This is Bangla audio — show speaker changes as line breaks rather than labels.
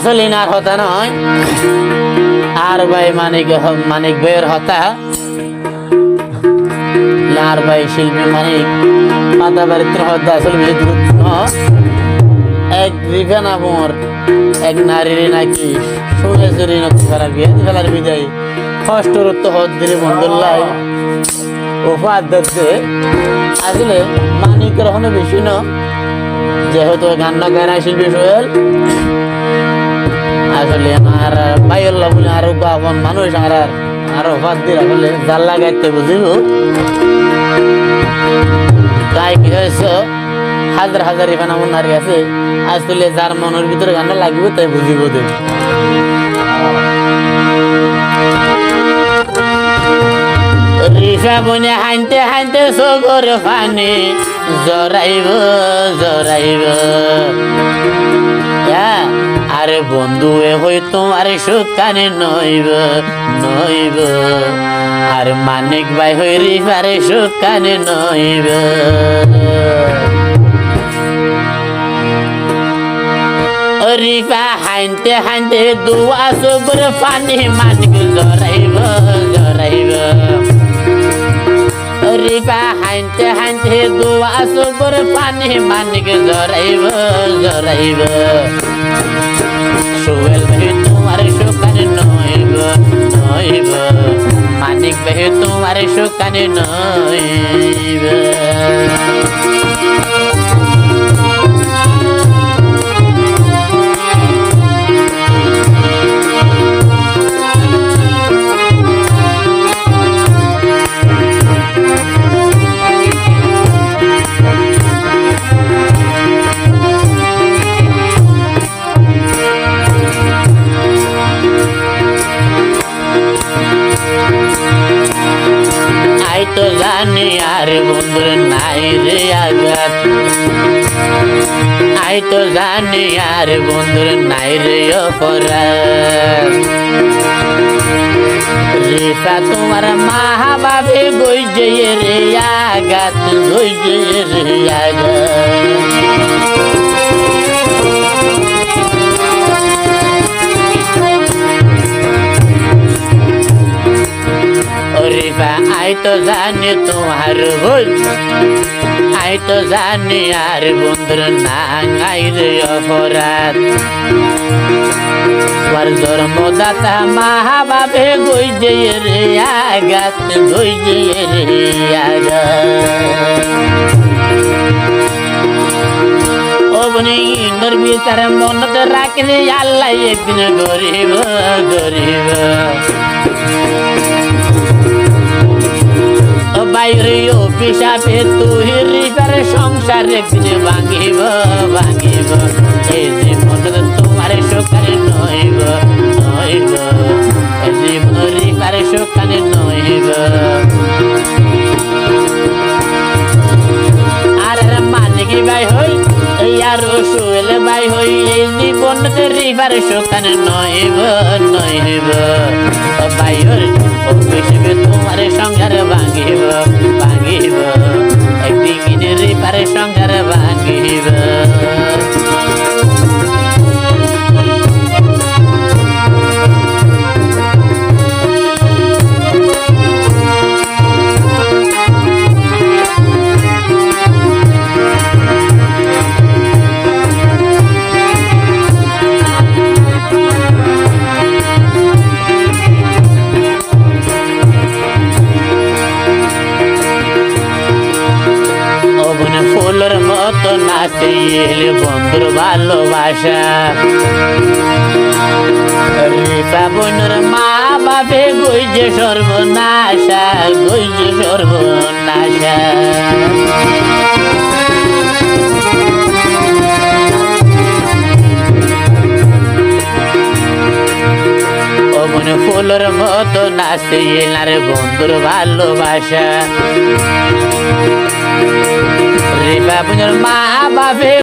আসলে ইনার হতা নয়। আর ভাই মানিক মানিক ভাইয়ের হতা। লার ভাই শিল্পী মানিক। পাতা বাড়িতে হতা আসলে এক রিফান আমর এক নারীর নাকি শুনে চুরি নতুন করা বিয়ে ফেলার বিদায়। কষ্ট রত্ত হদ দিলে বন্ধুল্লাই উপাদ দত্তে আসলে মানিকের হনে বেশি ন। যেহেতু গান না গায়না শিল্পী সোহেল। আসলে আর বাইল্লা বলে আরও আপন মানুষ আর আর বাদ দিয়ে আসলে জাল লাগাইতে বুঝিব তাই কি হয়েছে? হাজার হাজার এখানে এমন নারী আছে আসলে যার মনের ভিতরে গানটা লাগবে তাই বুঝিব দেব রিফা বনে হানতে হানতে সগর ফানি জরাইব জরাইব হ্যাঁ, আরে বন্ধু হই তোমার সুখানে নইব নইব। আর মানিক ভাই হই রিফারে সুখানে নইব। রিফা, হাইনতে হাইনতে দুয়া সবর পানি মানিক জরাইব জরাইব ও রিফা, হাইনতে হাইনতে দুয়া সবর পানি মানিক জরাইব জরাইব সোহেল ভাই তোমার সুখানে নইব নইব মানিক বেহে তোমার সুখানে নইব তো জানি আর বন্ধুর নাই রে আঘাত। আই তো জানি আর বন্ধুর নাই রে অপরাধ। রেখা তোমার মা বাবে গই যে রে আঘাত গই যে রে আঘাত। তো জানি তোমার ভুল। আই তো জানি আর বন্ধুর নাঙাই রে অপরাধ। তোমার জন্মদাতা মহাবাবে গই যে রে আগাত গই যে রে আগাত অবনি ইন্দর ভিতরে মনত রাখলে আল্লাহ, একদিন গরিব গরিব। সংসার একদিন ভাঙিব ভাঙিব। রিপার সুখানে নইব নইব। বাই হই তোমার সংসার ভাঙিব ভাঙিব। একদিন রিপারে সংসার ভাঙিব। ফুলের মতো নাচে এলে বন্ধুর ভালোবাসা। বোনের মা বাপে গই যে সর্বনাশা গই যে সর্বনাশা ফুলের মতো নাচে এলার বন্ধুর ভালোবাসা। বাবুর মা বাপে